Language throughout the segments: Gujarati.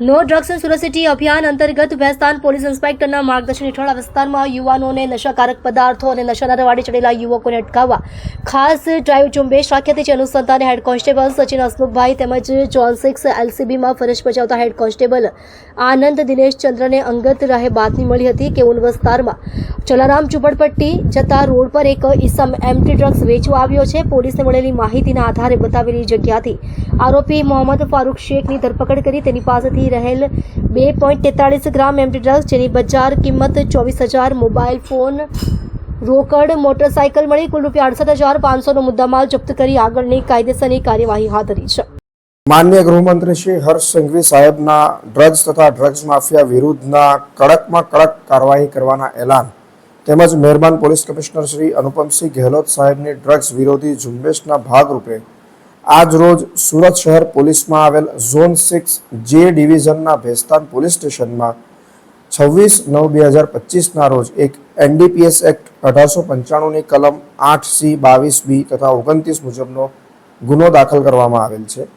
નો ડ્રગ્સ સુરત સિટી અભિયાન અંતર્ગત ભેસ્તાન પોલીસ ઇન્સ્પેક્ટરના માર્ગદર્શન હેઠળ આ વિસ્તારમાં યુવાનોને નશાકારક પદાર્થો અને નશાના રવાડી ચડેલા યુવકોને અટકાવવા ખાસ ડ્રાઈવ ઝુંબેશ રાખી હતી જે અનુસંધાને હેડ કોન્સ્ટેબલ સચિન હસમુખભાઈ તેમજ જોન સિક્સ એલસીબીમાં ફરજ બજાવતા હેડ કોન્સ્ટેબલ આનંદ દિનેશ ચંદ્રને અંગત રાહે બાતમી મળી હતી કે ઉન વિસ્તારમાં જલારામ ઝુંપડપટ્ટી જતા રોડ પર એક ઈસમ એમટી ડ્રગ્સ વેચવા આવ્યો છે. પોલીસને મળેલી માહિતીના આધારે બતાવેલી જગ્યાથી આરોપી મોહમ્મદ ફારૂક શેખની ધરપકડ કરી તેની પાસેથી રહેલ બે પોઈન્ટ તેતાળીસ ગ્રામ એમટી ડ્રગ્સ, જેની બજાર કિંમત ચોવીસ હજાર મોબાઈલ ફોન, રોકડ મોટરસાઇકલ મળી કુલ રૂપિયા અડસઠ હજાર પાંચસોનો મુદ્દામાલ જપ્ત કરી આગળની કાયદેસરની કાર્યવાહી હાથ ધરી છે. માન્ય ગૃહમંત્રી શ્રી હર્ષ સંઘવી સાહેબના ડ્રગ્સ તથા ડ્રગ્સ માફિયા વિરુદ્ધના કડકમાં કડક કાર્યવાહી કરવાના એલાન તેમજ મહેરબાન પોલીસ કમિશનર શ્રી અનુપમસિંહ ગેહલોત સાહેબની ડ્રગ્સ વિરોધી ઝુંબેશના ભાગરૂપે આજ રોજ સુરત શહેર પોલીસમાં આવેલ ઝોન સિક્સ જે ડિવિઝનના ભેસ્તાન પોલીસ સ્ટેશનમાં છવ્વીસ નવ બે હજાર પચીસના રોજ એક એનડીપીએસ એક્ટ અઢારસો પંચાણુંની કલમ આઠ સી બાવીસ બી તથા ઓગણત્રીસ મુજબનો ગુનો દાખલ કરવામાં આવેલ છે.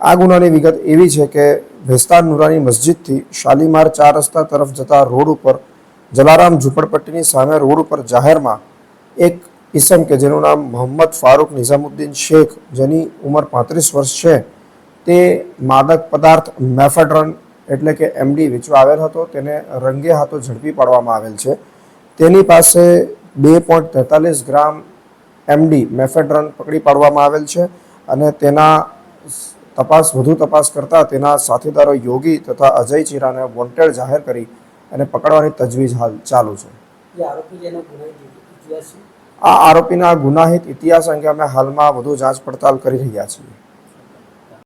આ ગુનાની વિગત એવી છે કે ભેસ્તાન નુરાની મસ્જિદથી શાલીમાર ચાર રસ્તા તરફ જતા રોડ ઉપર જલારામ ઝુંપડપટ્ટીની સામે રોડ ઉપર જાહેરમાં એક ઈસમ કે જેનું નામ મોહમ્મદ ફારૂક નિઝામુદ્દીન શેખ જેની ઉંમર પાંત્રીસ વર્ષ છે, તે માદક પદાર્થ મેફેડ્રન એટલે કે એમડી વેચવા આવેલ હતો. તેને રંગે હાથો ઝડપી પાડવામાં આવેલ છે. તેની પાસે બે પોઈન્ટ તેતાલીસ ગ્રામ એમડી મેફેડ્રન પકડી પાડવામાં આવેલ છે અને તેના તપાસ, વધુ તપાસ કરતાં તેના સાથીદારો યોગી તથા અજય ચીરાને વોન્ટેડ જાહેર કરી અને પકડવાની તજવીજ હાલ ચાલુ છે? આ આરોપીના ગુનાહિત ઇતિહાસ અંગે અમે હાલમાં વધુ જાંચ પડતાલ કરી રહ્યા છીએ.